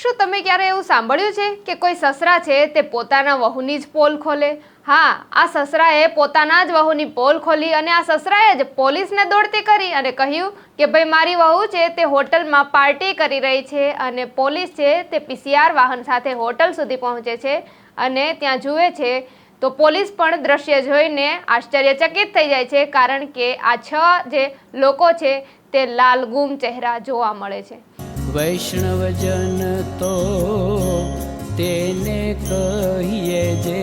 શું તમે ક્યારે એવું સાંભળ્યું છે કે કોઈ સસરા છે તે પોતાના વહુની જ પોલ ખોલે? હા, આ સસરાએ પોતાના જ વહુની પોલ ખોલી અને આ સસરાએ જ પોલીસને દોડતી કરી અને કહ્યું કે ભાઈ મારી વહુ છે તે હોટલમાં પાર્ટી કરી રહી છે અને પોલીસ છે તે પીસીઆર વાહન સાથે હોટલ સુધી પહોંચે છે અને ત્યાં જુએ છે, તો પોલીસ પણ દ્રશ્ય જોઈને આશ્ચર્યચકિત થઈ જાય છે કારણ કે આ છ જે લોકો છે તે લાલગુમ ચહેરા જોવા મળે છે. વૈષ્ણવજન તો તેને કહીએ જે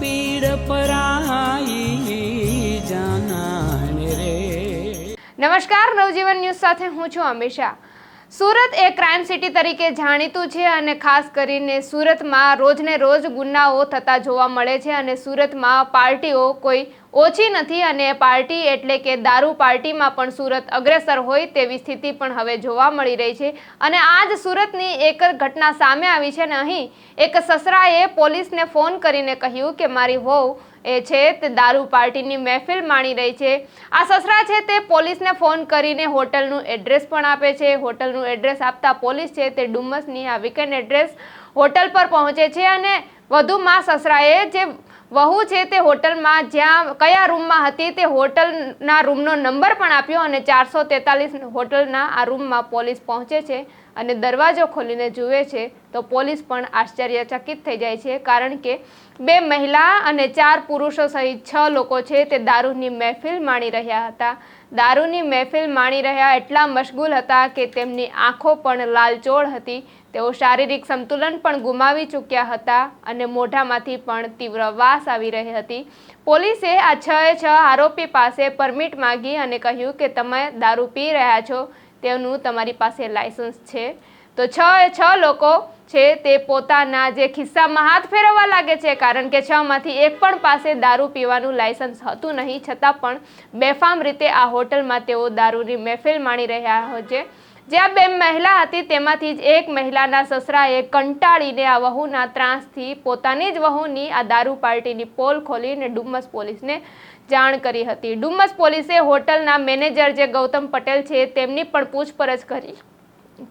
પીડ પરાઈ જાનાને રે. નમસ્કાર, નવજીવન ન્યૂઝ સાથે હું છું અમિશા સુરત એ ક્રાઇમ સિટી તરીકે જાણીતું છે અને ખાસ કરીને સુરતમાં રોજને રોજ ગુનાઓ થતા જોવા મળે છે અને સુરતમાં પાર્ટીઓ કોઈ ઓછી નથી અને પાર્ટી એટલે કે દારૂ પાર્ટીમાં પણ સુરત અગ્રેસર હોય તેવી સ્થિતિ પણ હવે જોવા મળી રહી છે. અને આજ સુરતની એક ઘટના સામે આવી છે ને અહીં એક સસરાએ પોલીસને ફોન કરીને કહ્યું કે મારી વહુ એ છે તે દારૂ પાર્ટીની મહેફિલ માણી રહી છે. આ સસરા છે તે પોલીસને ફોન કરીને હોટલનું એડ્રેસ પણ આપે છે. હોટલનું એડ્રેસ આપતા પોલીસ છે તે ડુમ્મસની આ વીકેન્ડ એડ્રેસ હોટલ પર પહોંચે છે અને વધુમાં સસરાએ જે વહુ છે તે હોટલમાં, જ્યાં કયા રૂમમાં હતી તે હોટલના રૂમનો નંબર પણ આપ્યો અને ચારસો તેતાલીસ હોટલના આ રૂમમાં પોલીસ પહોંચે છે. અને દરવાજો ખોલીને જુએ છે, તો પોલીસ પણ આશ્ચર્યચકિત થઈ જાય છે, કારણ કે બે મહિલા અને ચાર પુરુષો સહિત છ લોકો છે તે દારૂની મહેફિલ માણી રહ્યા હતા. દારૂની મહેફિલ માણી રહ્યા એટલા મશગુલ હતા કે તેમની આંખો પણ લાલચોળ હતી. તેઓ શારીરિક સંતુલન પણ ગુમાવી ચૂક્યા હતા અને મોઢામાંથી પણ તીવ્ર વાસ આવી રહી હતી. પોલીસે આ છ છ આરોપી પાસે પરમિટ માંગી અને કહ્યું કે તમે દારૂ પી રહ્યા છો. તેનું તમારી પાસે લાયસન્સ છે. તો છ છ લોકો છે તે પોતાના જે ખિસ્સામાં હાથ ફેરવવા લાગે છે, કારણ કે છ માંથી એક પણ પાસે દારૂ પીવાનું લાયસન્સ હતું નહીં. છતાં પણ બેફામ રીતે આ હોટલમાં તેઓ દારૂની મહેફિલ માણી રહ્યા હોય છે. જ્યાં બે મહિલા હતી, તેમાંથી જ એક મહિલાના સસરાએ કંટાળીને આ વહુના ત્રાસથી પોતાની જ વહુની આ દારૂ પાર્ટીની પોલ ખોલીને ડુમ્મસ પોલીસને જાણ કરી હતી. ડુમ્મસ પોલીસે હોટલના મેનેજર જે ગૌતમ પટેલ છે, તેમની પણ પૂછપરછ કરી.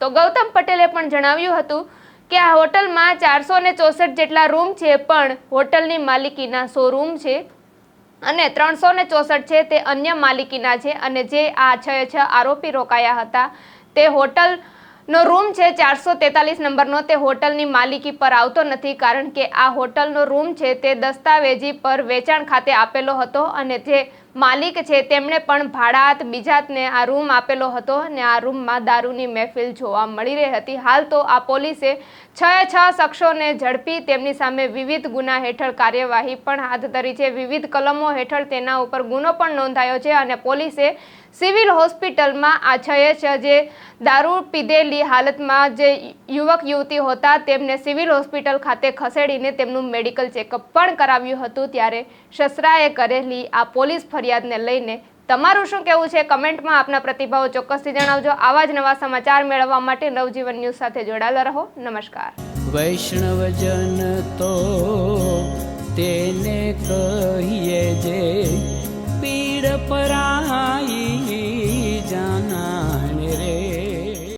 તો ગૌતમ પટેલે પણ જણાવ્યું હતું કે આ હોટલમાં ચારસો ને ચોસઠ જેટલા રૂમ છે, પણ હોટલની માલિકીના સો રૂમ છે અને ત્રણસો ચોસઠ છે, તે અન્ય માલિકીના છે અને જે આ છ છ આરોપી રોકાયા હતા તે હોટલ નો રૂમ છે, ચારસો તેતાલીસ નંબરનો. તે હોટલની માલિકી પર આવતો નથી કારણ કે આ હોટલનો રૂમ છે, તે દસ્તાવેજી પર વેચાણ ખાતે આપેલો હતો અને જે માલિક છે, તેમણે પણ ભાડાત બીજાતને આ રૂમ આપેલો હતો અને આ રૂમમાં દારૂની મહેફિલ જોવા મળી રહી હતી. હાલ તો આ પોલીસે છ છ શખ્સોને ઝડપી તેમની સામે વિવિધ ગુના હેઠળ કાર્યવાહી પણ હાથ ધરી છે. વિવિધ કલમો હેઠળ તેના ઉપર ગુનો પણ નોંધાયો છે અને પોલીસે સિવિલ હોસ્પિટલમાં આ છ જે દારૂ પીધેલી હાલતમાં જે યુવક યુવતી હતા, તેમને સિવિલ હોસ્પિટલ ખાતે ખસેડીને તેમનું મેડિકલ ચેકઅપ પણ કરાવ્યું હતું. ત્યારે શસરાએ કરેલી આ પોલીસ ફરિયાદને લઈને તમારું શું કહેવું છે? કમેન્ટમાં આપના પ્રતિભાવો ચોક્કસથી જણાવજો. આવા જ નવા સમાચાર મેળવવા માટે નવજીવન ન્યૂઝ સાથે જોડાયેલા રહો. નમસ્કાર. વૈષ્ણવજન તો તેને કહીએ જે